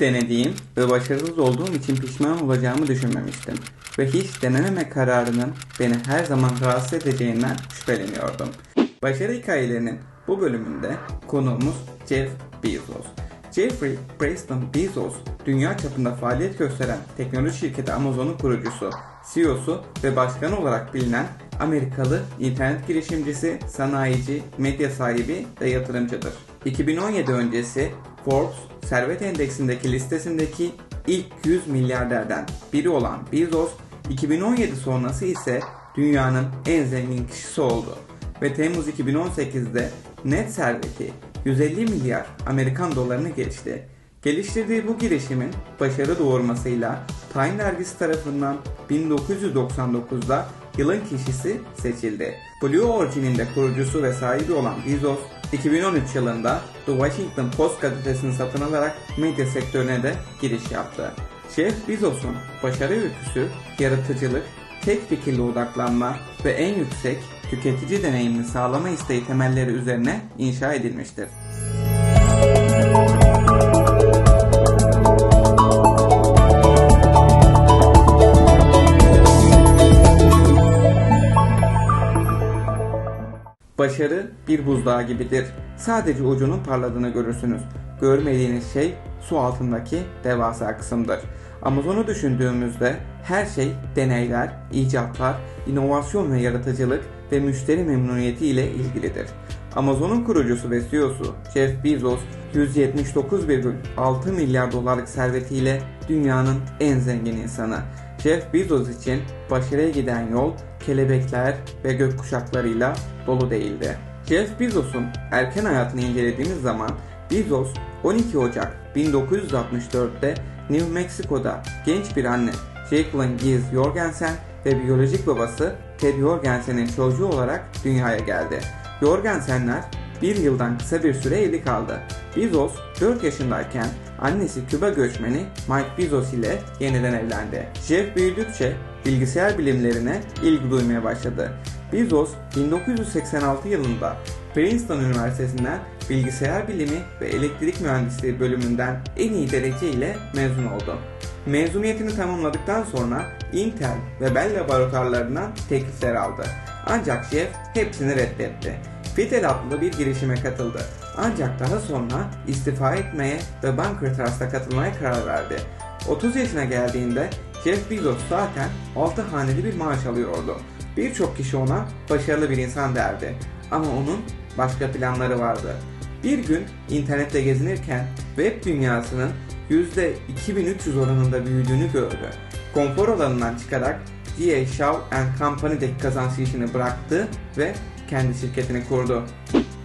Denediğim ve başarısız olduğum için pişman olacağımı düşünmemiştim. Ve hiç denememe kararının beni her zaman rahatsız edeceğinden şüpheleniyordum. Başarı hikayelerinin bu bölümünde konuğumuz Jeff Bezos. Jeffrey Preston Bezos, dünya çapında faaliyet gösteren teknoloji şirketi Amazon'un kurucusu, CEO'su ve başkanı olarak bilinen Amerikalı internet girişimcisi, sanayici, medya sahibi ve yatırımcıdır. 2017 öncesi Forbes servet endeksindeki listesindeki ilk 100 milyarderden biri olan Bezos, 2017 sonrası ise dünyanın en zengin kişisi oldu ve Temmuz 2018'de net serveti 150 milyar Amerikan dolarını geçti. Geliştirdiği bu girişimin başarı doğurmasıyla Time dergisi tarafından 1999'da yılın kişisi seçildi. Blue Origin'in de kurucusu ve sahibi olan Bezos, 2013 yılında The Washington Post gazetesini satın alarak medya sektörüne de giriş yaptı. Jeff Bezos'un başarı öyküsü, yaratıcılık, tek fikirli odaklanma ve en yüksek tüketici deneyimini sağlama isteği temelleri üzerine inşa edilmiştir. Başarı bir buzdağı gibidir. Sadece ucunun parladığını görürsünüz. Görmediğiniz şey su altındaki devasa kısımdır. Amazon'u düşündüğümüzde her şey deneyler, icatlar, inovasyon ve yaratıcılık ve müşteri memnuniyeti ile ilgilidir. Amazon'un kurucusu ve CEO'su Jeff Bezos 179,6 milyar dolarlık servetiyle dünyanın en zengin insanı. Jeff Bezos için başarıya giden yol kelebekler ve gökkuşaklarıyla dolu değildi. Jeff Bezos'un erken hayatını incelediğimiz zaman Bezos 12 Ocak 1964'te New Mexico'da genç bir anne Jacqueline Giz Jorgensen ve biyolojik babası Ted Jorgensen'in çocuğu olarak dünyaya geldi. Jorgensenler bir yıldan kısa bir süre evli kaldı. Bezos 4 yaşındayken annesi Küba göçmeni Mike Bezos ile yeniden evlendi. Jeff büyüdükçe bilgisayar bilimlerine ilgi duymaya başladı. Bezos 1986 yılında Princeton Üniversitesi'nden bilgisayar bilimi ve elektrik mühendisliği bölümünden en iyi derece ile mezun oldu. Mezuniyetini tamamladıktan sonra Intel ve Bell laboratuvarlarından teklifler aldı. Ancak Jeff hepsini reddetti. Fitel adlı bir girişime katıldı. Ancak daha sonra istifa etmeye ve Bunker Trust'a katılmaya karar verdi. 30 yaşına geldiğinde Jeff Bezos zaten 6 haneli bir maaş alıyordu. Birçok kişi ona başarılı bir insan derdi. Ama onun başka planları vardı. Bir gün internette gezinirken web dünyasının %2300 oranında büyüdüğünü gördü. Konfor alanından çıkarak D.A. Shaw Company'deki kazanç işini bıraktı ve kendi şirketini kurdu.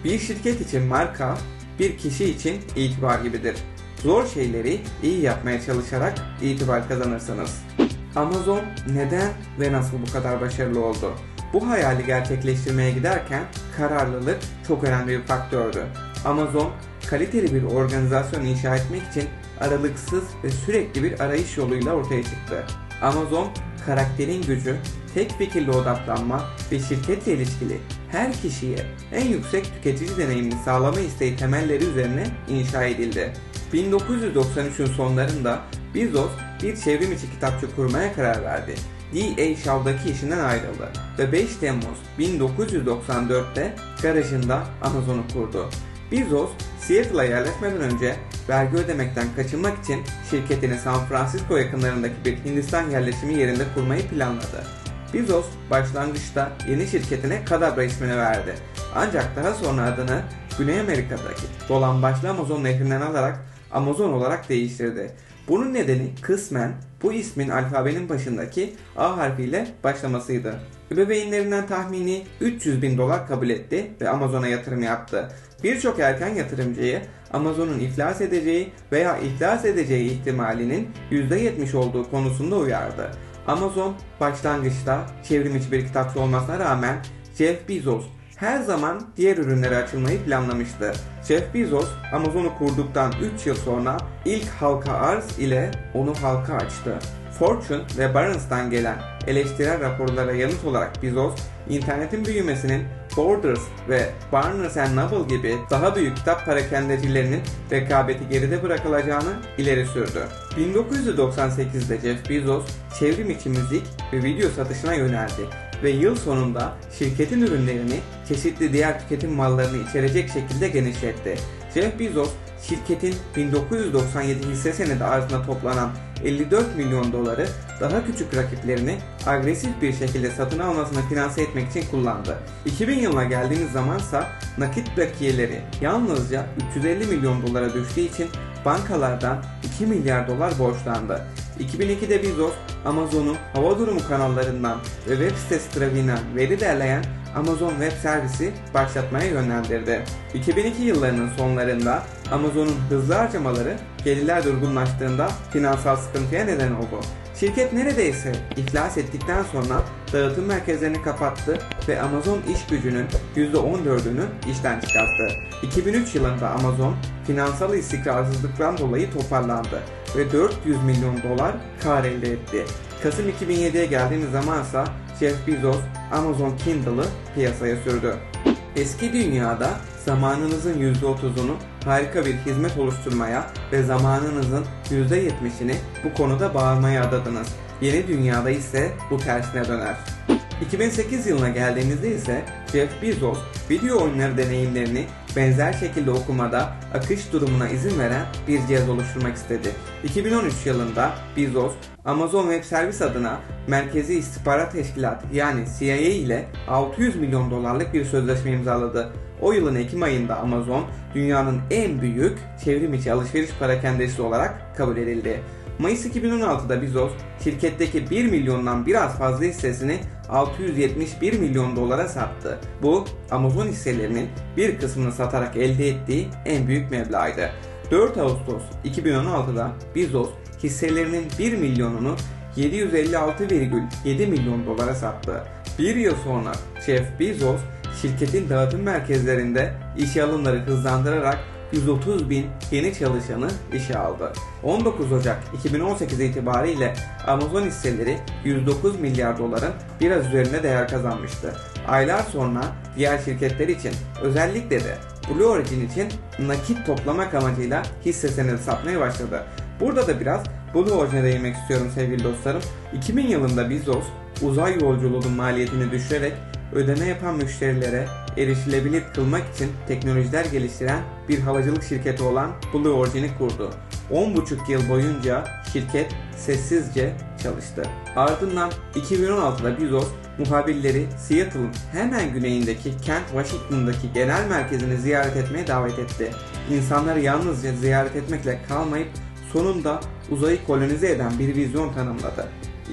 Bir şirket için marka, bir kişi için itibar gibidir. Zor şeyleri iyi yapmaya çalışarak itibar kazanırsınız. Amazon neden ve nasıl bu kadar başarılı oldu? Bu hayali gerçekleştirmeye giderken kararlılık çok önemli bir faktördü. Amazon kaliteli bir organizasyon inşa etmek için aralıksız ve sürekli bir arayış yoluyla ortaya çıktı. Amazon karakterin gücü, tek fikirli odaklanma ve şirketle ilişkili her kişiye en yüksek tüketici deneyimini sağlama isteği temelleri üzerine inşa edildi. 1993'ün sonlarında Bezos bir çevrim içi kitapçı kurmaya karar verdi. D.A. Shaw'daki işinden ayrıldı ve 5 Temmuz 1994'te garajında Amazon'u kurdu. Bezos, Seattle'a yerleşmeden önce vergi ödemekten kaçınmak için şirketini San Francisco yakınlarındaki bir Hindistan yerleşimi yerinde kurmayı planladı. Bezos başlangıçta yeni şirketine Kadabra ismini verdi. Ancak daha sonra adını Güney Amerika'daki dolambaçlı Amazon nehrinden alarak Amazon olarak değiştirdi. Bunun nedeni kısmen bu ismin alfabenin başındaki A harfiyle başlamasıydı. Ebeveynlerinden tahmini 300 bin dolar kabul etti ve Amazon'a yatırım yaptı. Birçok erken yatırımcıyı Amazon'un iflas edeceği veya iflas edeceği ihtimalinin %70 olduğu konusunda uyardı. Amazon başlangıçta çevrim içi bir kitapçı olmasına rağmen Jeff Bezos her zaman diğer ürünlere açılmayı planlamıştı. Jeff Bezos Amazon'u kurduktan 3 yıl sonra ilk halka arz ile onu halka açtı. Fortune ve Barron's'tan gelen eleştirel raporlara yanıt olarak Bezos, internetin büyümesinin Borders ve Barnes Noble gibi daha büyük kitap perakendecilerinin rekabeti geride bırakılacağını ileri sürdü. 1998'de Jeff Bezos çevrim içi müzik ve video satışına yöneldi ve yıl sonunda şirketin ürünlerini çeşitli diğer tüketim mallarını içerecek şekilde genişletti. Jeff Bezos şirketin 1997 hisse senedi arzına toplanan 54 milyon doları daha küçük rakiplerini agresif bir şekilde satın almasını finanse etmek için kullandı. 2000 yılına geldiğimiz zamansa nakit bakiyeleri yalnızca 350 milyon dolara düştüğü için bankalardan 2 milyar dolar borçlandı. 2002'de Bezos, Amazon'un hava durumu kanallarından ve web sitesi trafiğinden veri derleyen Amazon Web Servisi başlatmaya yönlendirdi. 2002 yıllarının sonlarında Amazon'un hızlı harcamaları gelirler durgunlaştığında finansal sıkıntıya neden oldu. Şirket neredeyse iflas ettikten sonra dağıtım merkezlerini kapattı ve Amazon iş gücünün %14'ünü işten çıkarttı. 2003 yılında Amazon finansal istikrarsızlıktan dolayı toparlandı ve 400 milyon dolar kar elde etti. Kasım 2007'ye geldiğimiz zamansa Jeff Bezos Amazon Kindle'ı piyasaya sürdü. Eski dünyada zamanınızın %30'unu harika bir hizmet oluşturmaya ve zamanınızın %70'ini bu konuda bağırmaya adadınız. Yeni dünyada ise bu tersine döner. 2008 yılına geldiğimizde ise Jeff Bezos video oyunları deneyimlerini benzer şekilde okumada akış durumuna izin veren bir cihaz oluşturmak istedi. 2013 yılında Bezos Amazon Web Service adına Merkezi İstihbarat Teşkilatı yani CIA ile 600 milyon dolarlık bir sözleşme imzaladı. O yılın Ekim ayında Amazon dünyanın en büyük çevrim içi alışveriş parakendesi olarak kabul edildi. Mayıs 2016'da Bezos şirketteki 1 milyondan biraz fazla hissesini 671 milyon dolara sattı. Bu Amazon hisselerinin bir kısmını satarak elde ettiği en büyük meblağıydı. 4 Ağustos 2016'da Bezos hisselerinin 1 milyonunu 756,7 milyon dolara sattı. Bir yıl sonra Jeff Bezos şirketin dağıtım merkezlerinde işe alımları hızlandırarak 130 bin yeni çalışanı işe aldı. 19 Ocak 2018 itibariyle Amazon hisseleri 109 milyar doların biraz üzerinde değer kazanmıştı. Aylar sonra diğer şirketler için özellikle de Blue Origin için nakit toplamak amacıyla hisse senedi satmaya başladı. Burada da biraz Blue Origin'e değinmek istiyorum sevgili dostlarım. 2000 yılında Bezos uzay yolculuğunun maliyetini düşürerek ödeme yapan müşterilere erişilebilir kılmak için teknolojiler geliştiren bir havacılık şirketi olan Blue Origin'i kurdu. 10,5 yıl boyunca şirket sessizce çalıştı. Ardından 2016'da Bezos muhabirleri Seattle'ın hemen güneyindeki Kent Washington'daki genel merkezini ziyaret etmeye davet etti. İnsanları yalnızca ziyaret etmekle kalmayıp sonunda uzayı kolonize eden bir vizyon tanımladı.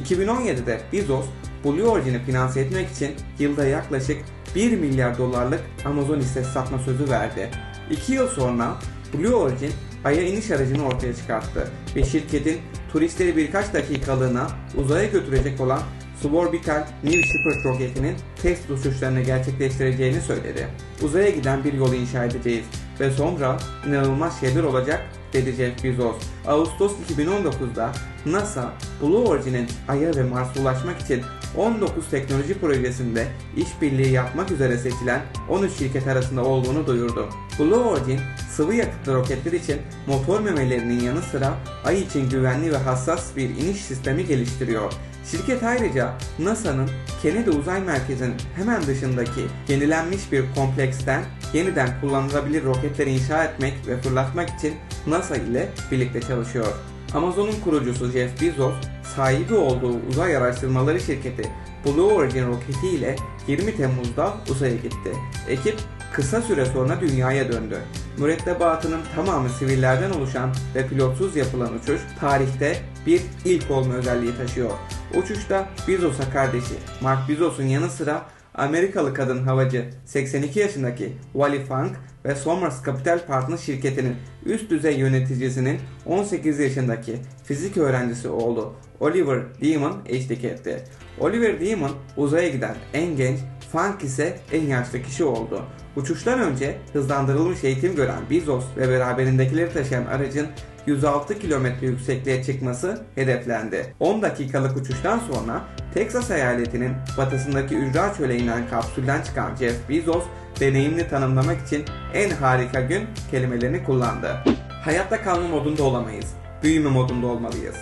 2017'de Bezos Blue Origin'i finanse etmek için yılda yaklaşık 1 milyar dolarlık Amazon hissesi satma sözü verdi. 2 yıl sonra Blue Origin Ay'a iniş aracını ortaya çıkarttı ve şirketin turistleri birkaç dakikalığına uzaya götürecek olan Suborbital New Shepard roketinin test uçuşlarını gerçekleştireceğini söyledi. Uzaya giden bir yol inşa edeceğiz ve sonra inanılmaz şeyler olacak dedi Jeff Bezos. Ağustos 2019'da NASA, Blue Origin'in Ay'a ve Mars'a ulaşmak için 19 teknoloji projesinde işbirliği yapmak üzere seçilen 13 şirket arasında olduğunu duyurdu. Blue Origin, sıvı yakıtlı roketler için motor memelerinin yanı sıra Ay için güvenli ve hassas bir iniş sistemi geliştiriyor. Şirket ayrıca NASA'nın Kennedy Uzay Merkezi'nin hemen dışındaki yenilenmiş bir kompleksten yeniden kullanılabilir roketler inşa etmek ve fırlatmak için NASA ile birlikte çalışıyor. Amazon'un kurucusu Jeff Bezos, sahibi olduğu uzay araştırmaları şirketi Blue Origin roketi ile 20 Temmuz'da uzaya gitti. Ekip kısa süre sonra dünyaya döndü. Mürettebatının tamamı sivillerden oluşan ve pilotsuz yapılan uçuş tarihte bir ilk olma özelliği taşıyor. Uçuşta Bezos'a kardeşi Mark Bezos'un yanı sıra Amerikalı kadın havacı 82 yaşındaki Wally Funk ve Somers Capital Partners şirketinin üst düzey yöneticisinin 18 yaşındaki fizik öğrencisi oğlu Oliver Demon eşlik etti. Oliver Demon uzaya giden en genç, Funk ise en yaşlı kişi oldu. Uçuştan önce hızlandırılmış eğitim gören Bezos ve beraberindekileri taşıyan aracın 106 kilometre yüksekliğe çıkması hedeflendi. 10 dakikalık uçuştan sonra Texas eyaletinin batısındaki Ücra Çöl'e inen kapsülden çıkan Jeff Bezos, deneyimini tanımlamak için en harika gün kelimelerini kullandı. Hayatta kalma modunda olamayız, büyüme modunda olmalıyız.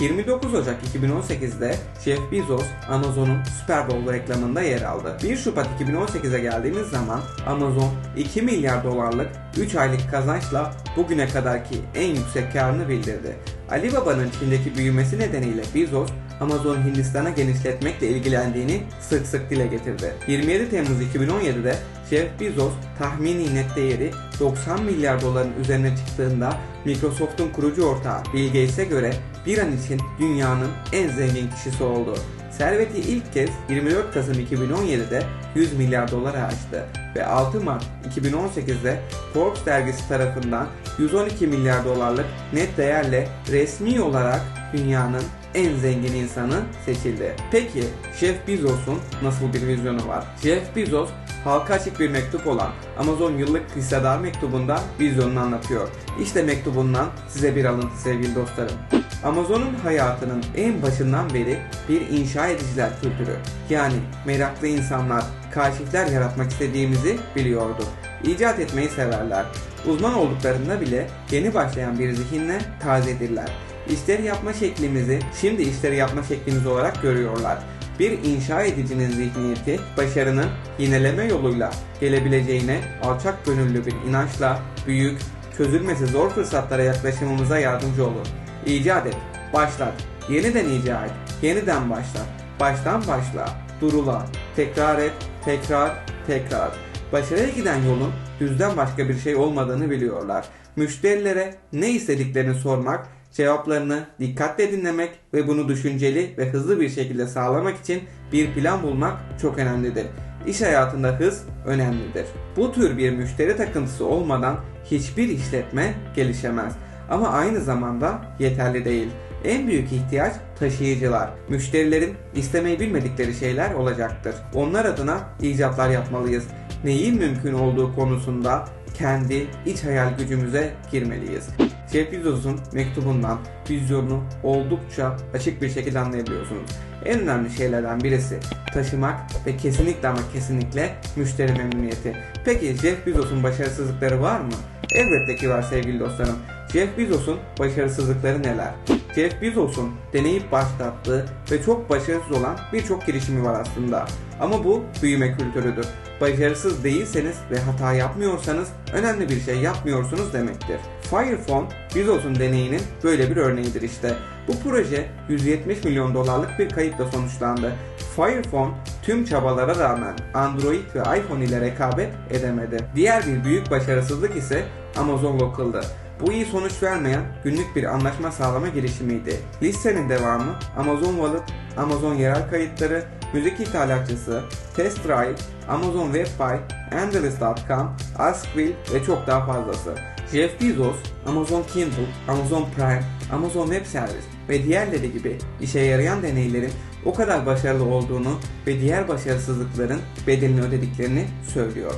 29 Ocak 2018'de Jeff Bezos Amazon'un Super Bowl reklamında yer aldı. 1 Şubat 2018'e geldiğimiz zaman Amazon 2 milyar dolarlık 3 aylık kazançla bugüne kadarki en yüksek karını bildirdi. Alibaba'nın Çin'deki büyümesi nedeniyle Bezos Amazon Hindistan'a genişletmekle ilgilendiğini sık sık dile getirdi. 27 Temmuz 2017'de Jeff Bezos tahmini net değeri 90 milyar doların üzerine çıktığında Microsoft'un kurucu ortağı Bill Gates'e göre bir an için dünyanın en zengin kişisi oldu. Serveti ilk kez 24 Kasım 2017'de 100 milyar dolara aştı ve 6 Mart 2018'de Forbes dergisi tarafından 112 milyar dolarlık net değerle resmi olarak dünyanın en zengin insanı seçildi. Peki Jeff Bezos'un nasıl bir vizyonu var? Jeff Bezos halka açık bir mektup olan Amazon yıllık hissedar mektubunda vizyonunu anlatıyor. İşte mektubundan size bir alıntı sevgili dostlarım. Amazon'un hayatının en başından beri bir inşa ediciler kültürü yani meraklı insanlar, kaşifler yaratmak istediğimizi biliyordu. İcat etmeyi severler. Uzman olduklarında bile yeni başlayan bir zihinle tazedirler. İşleri yapma şeklimizi şimdi işleri yapma şeklimiz olarak görüyorlar. Bir inşa edicinin zihniyeti başarının yineleme yoluyla gelebileceğine alçak gönüllü bir inançla büyük, çözülmesi zor fırsatlara yaklaşımımıza yardımcı olur. İcat et, başlat, yeniden icat et, yeniden başlat, baştan başla, durula, tekrar et, tekrar, tekrar. Başarıya giden yolun düzden başka bir şey olmadığını biliyorlar. Müşterilere ne istediklerini sormak, cevaplarını dikkatle dinlemek ve bunu düşünceli ve hızlı bir şekilde sağlamak için bir plan bulmak çok önemlidir. İş hayatında hız önemlidir. Bu tür bir müşteri takıntısı olmadan hiçbir işletme gelişemez. Ama aynı zamanda yeterli değil. En büyük ihtiyaç taşıyıcılar. Müşterilerin istemeyi bilmedikleri şeyler olacaktır. Onlar adına icatlar yapmalıyız. Neyin mümkün olduğu konusunda kendi iç hayal gücümüze girmeliyiz. Jeff Bezos'un mektubundan vizyonunu oldukça açık bir şekilde anlayabiliyorsunuz. En önemli şeylerden birisi taşımak ve kesinlikle ama kesinlikle müşteri memnuniyeti. Peki Jeff Bezos'un başarısızlıkları var mı? Elbette ki var sevgili dostlarım. Jeff Bezos'un başarısızlıkları neler? Jeff Bezos'un deneyip başlattığı ve çok başarısız olan birçok girişimi var aslında. Ama bu büyüme kültürüdür. Başarısız değilseniz ve hata yapmıyorsanız önemli bir şey yapmıyorsunuz demektir. Firephone, Bezos'un deneyinin böyle bir örneğidir işte. Bu proje 170 milyon dolarlık bir kayıpla sonuçlandı. Firephone tüm çabalara rağmen Android ve iPhone ile rekabet edemedi. Diğer bir büyük başarısızlık ise Amazon Local'dı. Bu iyi sonuç vermeyen günlük bir anlaşma sağlama girişimiydi. Listenin devamı Amazon Wallet, Amazon yerel kayıtları, müzik ithalatçısı, Test Drive, Amazon WebBuy, Endless.com, Askville ve çok daha fazlası. Jeff Bezos, Amazon Kindle, Amazon Prime, Amazon Web Service ve diğerleri gibi işe yarayan deneylerin o kadar başarılı olduğunu ve diğer başarısızlıkların bedelini ödediklerini söylüyor.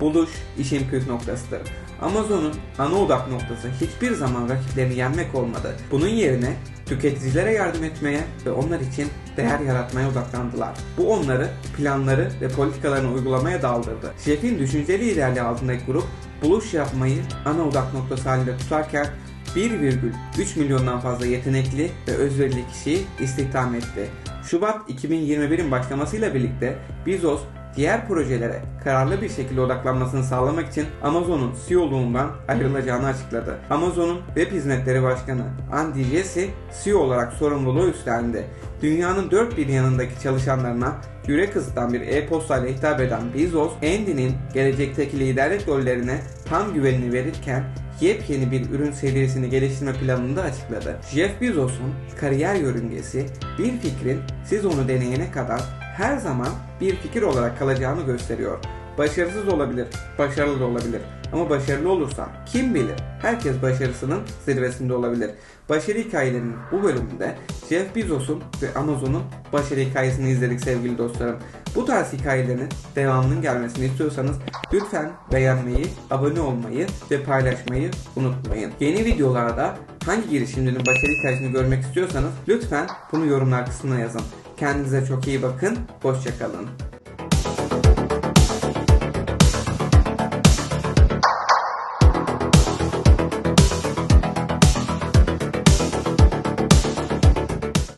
Buluş işin püf noktasıdır. Amazon'un ana odak noktası hiçbir zaman rakiplerini yenmek olmadı. Bunun yerine tüketicilere yardım etmeye ve onlar için değer yaratmaya odaklandılar. Bu onları planları ve politikalarını uygulamaya daldırdı. Jeff'in düşünceli liderliği altındaki grup buluş yapmayı ana odak noktası halinde tutarken 1,3 milyondan fazla yetenekli ve özverili kişiyi istihdam etti. Şubat 2021'in başlamasıyla birlikte Bezos diğer projelere kararlı bir şekilde odaklanmasını sağlamak için Amazon'un CEO'luğundan ayrılacağını açıkladı. Amazon'un Web Hizmetleri Başkanı Andy Jassy CEO olarak sorumluluğu üstlendi. Dünyanın dört bir yanındaki çalışanlarına yürek ısıtan bir e-postayla hitap eden Bezos, Andy'nin gelecekteki liderlik rollerine tam güvenini verirken yepyeni bir ürün serisini geliştirme planını da açıkladı. Jeff Bezos'un kariyer yörüngesi bir fikrin siz onu deneyene kadar her zaman bir fikir olarak kalacağını gösteriyor. Başarısız olabilir, başarılı da olabilir. Ama başarılı olursa kim bilir herkes başarısının zirvesinde olabilir. Başarı hikayelerinin bu bölümünde Jeff Bezos'un ve Amazon'un başarı hikayesini izledik sevgili dostlarım. Bu tarz hikayelerin devamının gelmesini istiyorsanız lütfen beğenmeyi, abone olmayı ve paylaşmayı unutmayın. Yeni videolarda hangi girişimcinin başarı hikayesini görmek istiyorsanız lütfen bunu yorumlar kısmına yazın. Kendinize çok iyi bakın, hoşçakalın.